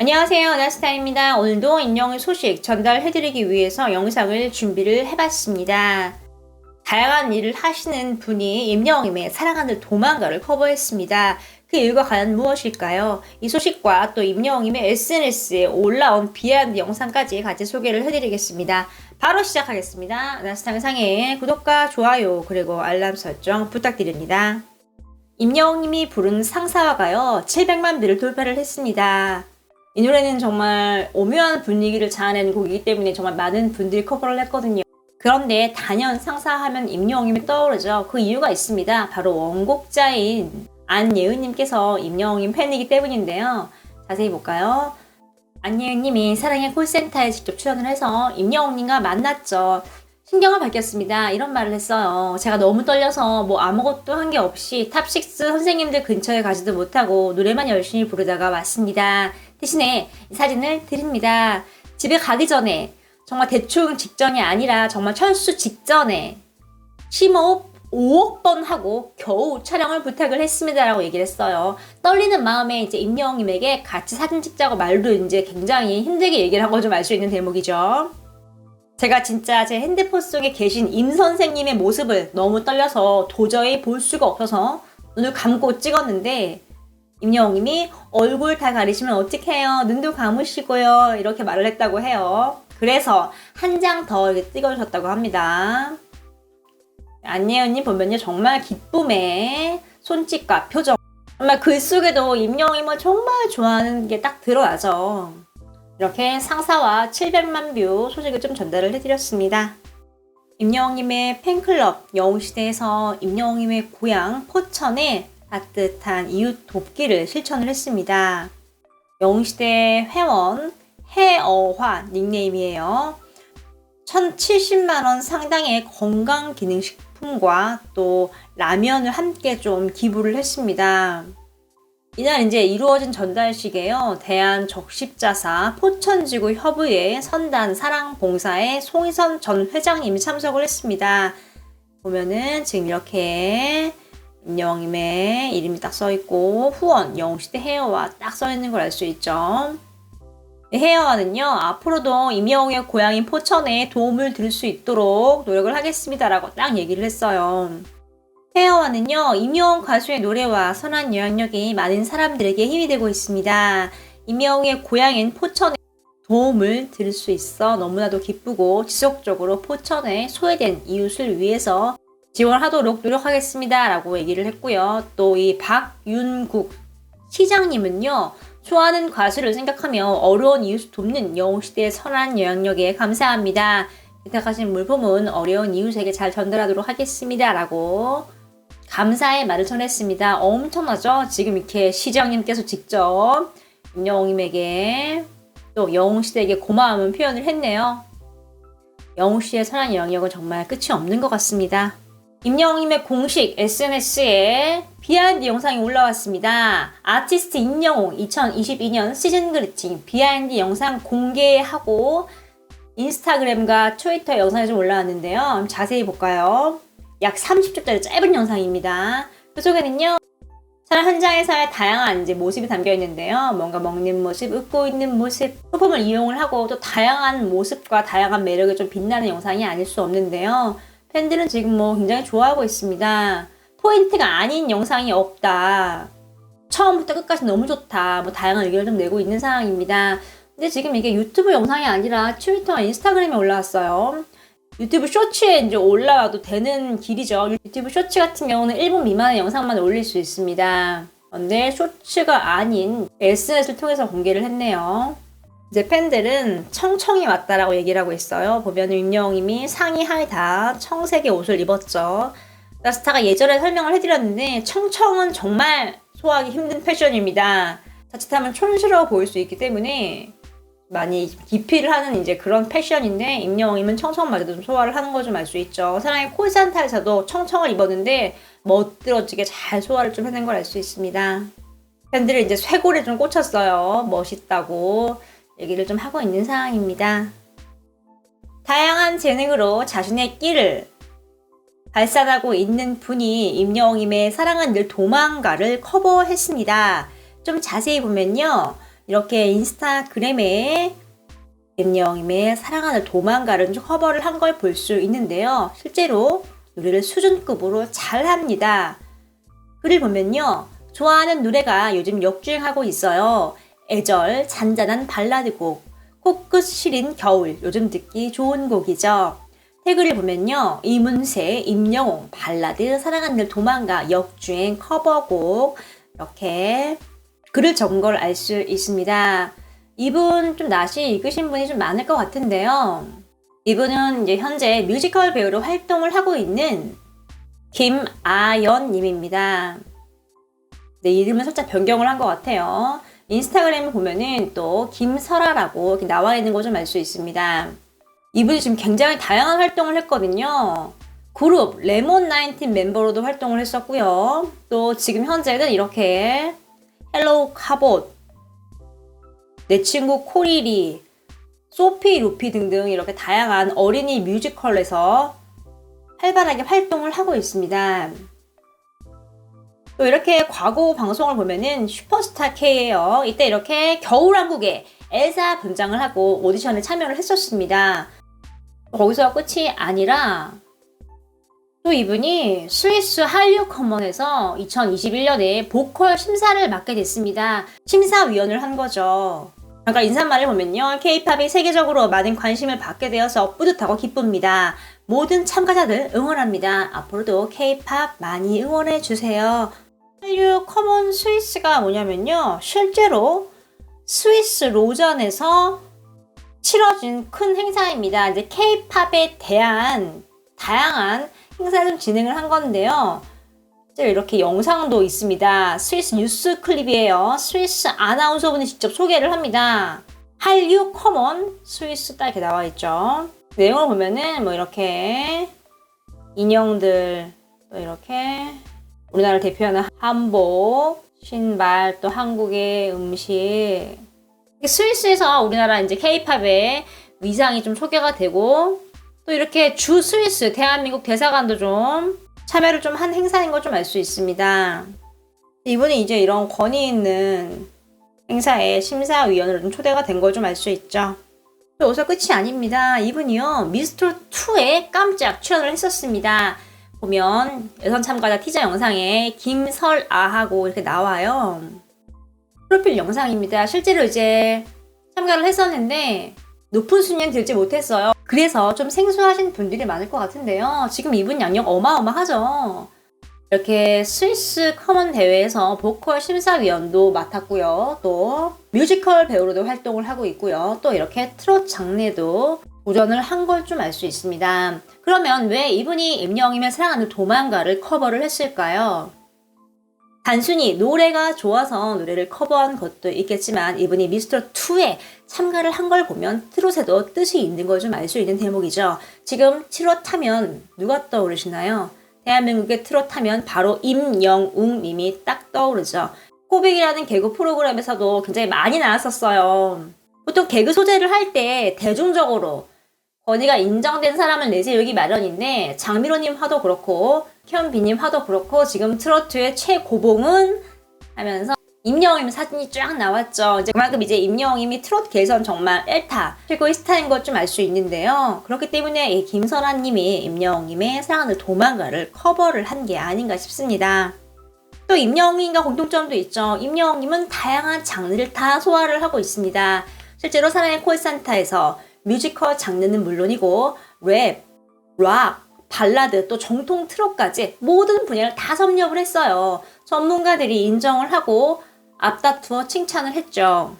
안녕하세요. 나스타입니다. 오늘도 인형의 소식 전달해드리기 위해서 영상을 준비를 해봤습니다. 다양한 일을 하시는 분이 임영임의 사랑하는 도망가를 커버했습니다. 그 이유가 과연 무엇일까요? 이 소식과 또 임영임의 SNS에 올라온 비하인드 영상까지 같이 소개를 해드리겠습니다. 바로 시작하겠습니다. 나스탕 상에 구독과 좋아요 그리고 알람 설정 부탁드립니다. 임영임이 부른 상사화가요 700만 뷰를 돌파를 했습니다. 이 노래는 정말 오묘한 분위기를 자아내는 곡이기 때문에 정말 많은 분들이 커버를 했거든요. 그런데 단연 상사하면 임영웅이 떠오르죠. 그 이유가 있습니다. 바로 원곡자인 안예은님께서 임영웅 팬이기 때문인데요. 자세히 볼까요? 안예은님이 사랑의 콜센터에 직접 출연을 해서 임영웅님과 만났죠. 신경을 밝혔습니다. 이런 말을 했어요. 제가 너무 떨려서 뭐 아무것도 한 게 없이 탑6 선생님들 근처에 가지도 못하고 노래만 열심히 부르다가 왔습니다. 대신에 이 사진을 드립니다. 집에 가기 전에 정말 대충 직전이 아니라 정말 철수 직전에 심호흡 5억 번 하고 겨우 촬영을 부탁을 했습니다라고 얘기를 했어요. 떨리는 마음에 이제 임영임에게 같이 사진 찍자고 말도 이제 굉장히 힘들게 얘기를 한 걸 좀 알 수 있는 대목이죠. 제가 진짜 제 핸드폰 속에 계신 임 선생님의 모습을 너무 떨려서 도저히 볼 수가 없어서 눈을 감고 찍었는데 임영웅님이 얼굴 다 가리시면 어떡해요? 눈도 감으시고요. 이렇게 말을 했다고 해요. 그래서 한 장 더 찍어주셨다고 합니다. 안예은님 보면요 정말 기쁨의 손짓과 표정. 정말 글 속에도 임영웅님을 정말 좋아하는 게 딱 드러나죠 이렇게 상사와 700만 뷰 소식을 좀 전달을 해드렸습니다. 임영웅님의 팬클럽 영웅시대에서 임영웅님의 고향 포천에 따뜻한 이웃 돕기를 실천을 했습니다. 영웅시대 회원 해어화 닉네임이에요. 1,070만원 상당의 건강기능식품과 또 라면을 함께 좀 기부를 했습니다. 이날 이제 이루어진 전달식에요. 대한적십자사 포천지구 협의회 선단 사랑봉사의 송희선 전 회장님이 참석을 했습니다. 보면은 지금 이렇게 임 영임의 이름이 딱 써있고 후원 영웅시대 헤어와 딱 써있는 걸 알 수 있죠. 헤어와는요 앞으로도 임영웅의 고향인 포천에 도움을 드릴 수 있도록 노력을 하겠습니다라고 딱 얘기를 했어요. 헤어와는요, 임영웅 가수의 노래와 선한 영향력이 많은 사람들에게 힘이 되고 있습니다. 임영웅의 고향인 포천에 도움을 드릴 수 있어 너무나도 기쁘고 지속적으로 포천에 소외된 이웃을 위해서 지원하도록 노력하겠습니다. 라고 얘기를 했고요. 또 이 박윤국 시장님은요, 좋아하는 가수를 생각하며 어려운 이웃을 돕는 영웅시대의 선한 영향력에 감사합니다. 부탁하신 물품은 어려운 이웃에게 잘 전달하도록 하겠습니다. 라고 감사의 말을 전했습니다. 엄청나죠? 지금 이렇게 시장님께서 직접 임영웅님에게 또 영웅시대에게 고마움을 표현을 했네요. 영웅씨의 선한 영역은 정말 끝이 없는 것 같습니다. 임영웅님의 공식 SNS에 비하인드 영상이 올라왔습니다. 아티스트 임영웅 2022년 시즌 그리팅 비하인드 영상 공개하고 인스타그램과 트위터 영상이 좀 올라왔는데요. 자세히 볼까요? 약 30초짜리 짧은 영상입니다. 그 속에는요, 촬영 현장에서의 다양한 이제 모습이 담겨 있는데요. 뭔가 먹는 모습, 웃고 있는 모습, 소품을 이용을 하고 또 다양한 모습과 다양한 매력이 좀 빛나는 영상이 아닐 수 없는데요. 팬들은 지금 뭐 굉장히 좋아하고 있습니다. 포인트가 아닌 영상이 없다. 처음부터 끝까지 너무 좋다. 뭐 다양한 의견을 좀 내고 있는 상황입니다. 근데 지금 이게 유튜브 영상이 아니라 트위터와 인스타그램에 올라왔어요. 유튜브 쇼츠에 이제 올라와도 되는 길이죠. 유튜브 쇼츠 같은 경우는 1분 미만의 영상만 올릴 수 있습니다. 그런데 쇼츠가 아닌 SNS를 통해서 공개를 했네요. 이제 팬들은 청청이 왔다라고 얘기를 하고 있어요. 보면 임영웅님이 상의 하의 다 청색의 옷을 입었죠. 라스타가 예전에 설명을 해드렸는데 청청은 정말 소화하기 힘든 패션입니다. 자칫하면 촌스러워 보일 수 있기 때문에 많이 기피를 하는 이제 그런 패션인데 임영웅님은 청청마저도 좀 소화를 하는 거 좀 알 수 있죠. 사랑의 콜산타에서도 청청을 입었는데 멋들어지게 잘 소화를 좀 해낸 걸 알 수 있습니다. 팬들이 이제 쇄골에 좀 꽂혔어요. 멋있다고 얘기를 좀 하고 있는 상황입니다. 다양한 재능으로 자신의 끼를 발산하고 있는 분이 임영웅님의 사랑은 늘 도망가를 커버했습니다. 좀 자세히 보면요. 이렇게 인스타그램에 임영임의 사랑하는 도망가를 커버를 한 걸 볼 수 있는데요. 실제로 노래를 수준급으로 잘 합니다. 글을 보면요. 좋아하는 노래가 요즘 역주행하고 있어요. 애절, 잔잔한 발라드 곡, 코끝 시린 겨울, 요즘 듣기 좋은 곡이죠. 태글을 보면요. 이문세, 임영웅, 발라드, 사랑하는 늘 도망가, 역주행, 커버곡, 이렇게 글을 적은 걸 알 수 있습니다. 이분 좀 낯이 익으신 분이 좀 많을 것 같은데요. 이분은 이제 현재 뮤지컬 배우로 활동을 하고 있는 김아연님입니다. 네, 이름을 살짝 변경을 한 것 같아요. 인스타그램을 보면은 또 김설아라고 이렇게 나와 있는 거 좀 알 수 있습니다. 이분이 지금 굉장히 다양한 활동을 했거든요. 그룹 레몬 나인틴 멤버로도 활동을 했었고요. 또 지금 현재는 이렇게 헬로우 카봇, 내 친구 코리리, 소피 루피 등등 이렇게 다양한 어린이 뮤지컬에서 활발하게 활동을 하고 있습니다. 또 이렇게 과거 방송을 보면은 슈퍼스타 K예요. 이때 이렇게 겨울왕국에 엘사 분장을 하고 오디션에 참여를 했었습니다. 거기서 끝이 아니라 또 이분이 스위스 한류 커먼에서 2021년에 보컬 심사를 맡게 됐습니다. 심사위원을 한 거죠. 아까 인사말을 보면요. K-팝이 세계적으로 많은 관심을 받게 되어서 뿌듯하고 기쁩니다. 모든 참가자들 응원합니다. 앞으로도 K-팝 많이 응원해 주세요. 한류 커먼 스위스가 뭐냐면요. 실제로 스위스 로전에서 치러진 큰 행사입니다. 이제 K-팝에 대한 다양한 행사를 좀 진행을 한 건데요. 이렇게 영상도 있습니다. 스위스 뉴스 클립이에요. 스위스 아나운서분이 직접 소개를 합니다. 한류 커먼 스위스 딱 이렇게 나와 있죠. 내용을 보면은 뭐 이렇게 인형들 또 이렇게 우리나라를 대표하는 한복, 신발, 또 한국의 음식. 스위스에서 우리나라 이제 케이팝의 위상이 좀 소개가 되고 또 이렇게 주 스위스 대한민국 대사관도 좀 참여를 좀 한 행사인 걸 좀 알 수 있습니다. 이분이 이제 이런 권위 있는 행사에 심사위원으로 좀 초대가 된 걸 좀 알 수 있죠. 또 여기서 끝이 아닙니다. 이분이요 미스터 2에 깜짝 출연을 했었습니다. 보면 여성 참가자 티저 영상에 김설아하고 이렇게 나와요. 프로필 영상입니다. 실제로 이제 참가를 했었는데 높은 순위는 들지 못했어요. 그래서 좀 생소하신 분들이 많을 것 같은데요. 지금 이분 양력 어마어마하죠. 이렇게 스위스 커먼 대회에서 보컬 심사위원도 맡았고요. 또 뮤지컬 배우로도 활동을 하고 있고요. 또 이렇게 트롯 장르도 도전을 한 걸 좀 알 수 있습니다. 그러면 왜 이분이 임영이면 사랑하는 도망가를 커버를 했을까요? 단순히 노래가 좋아서 노래를 커버한 것도 있겠지만 이분이 미스터 2에 참가를 한 걸 보면 트롯에도 뜻이 있는 걸 좀 알 수 있는 대목이죠. 지금 트롯 하면 누가 떠오르시나요? 대한민국의 트롯 하면 바로 임영웅 님이 딱 떠오르죠. 코빅이라는 개그 프로그램에서도 굉장히 많이 나왔었어요. 보통 개그 소재를 할 때 대중적으로 권위가 인정된 사람을 내세우기 마련인데 장미로님 화도 그렇고 현비님 화도 그렇고 지금 트로트의 최고봉은 하면서 임영웅 사진이 쫙 나왔죠. 이제 그만큼 이제 임영웅이 트로트계선 정말 1타 최고의 스타인 것 좀 알 수 있는데요. 그렇기 때문에 이 김설아님이 임영웅님의 사랑하는 도망가를 커버를 한 게 아닌가 싶습니다. 또 임영웅님과 공통점도 있죠. 임영웅님은 다양한 장르를 다 소화를 하고 있습니다. 실제로 사랑의 콜산타에서 뮤지컬 장르는 물론이고 랩, 락, 발라드 또 정통 트롯까지 모든 분야를 다 섭렵을 했어요. 전문가들이 인정을 하고 앞다투어 칭찬을 했죠.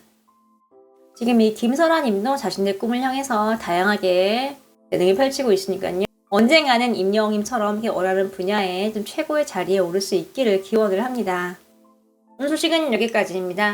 지금 이 김설아 님도 자신의 꿈을 향해서 다양하게 예능을 펼치고 있으니까요. 언젠가는 임영웅님처럼 원하는 분야에 좀 최고의 자리에 오를 수 있기를 기원을 합니다. 오늘 소식은 여기까지입니다.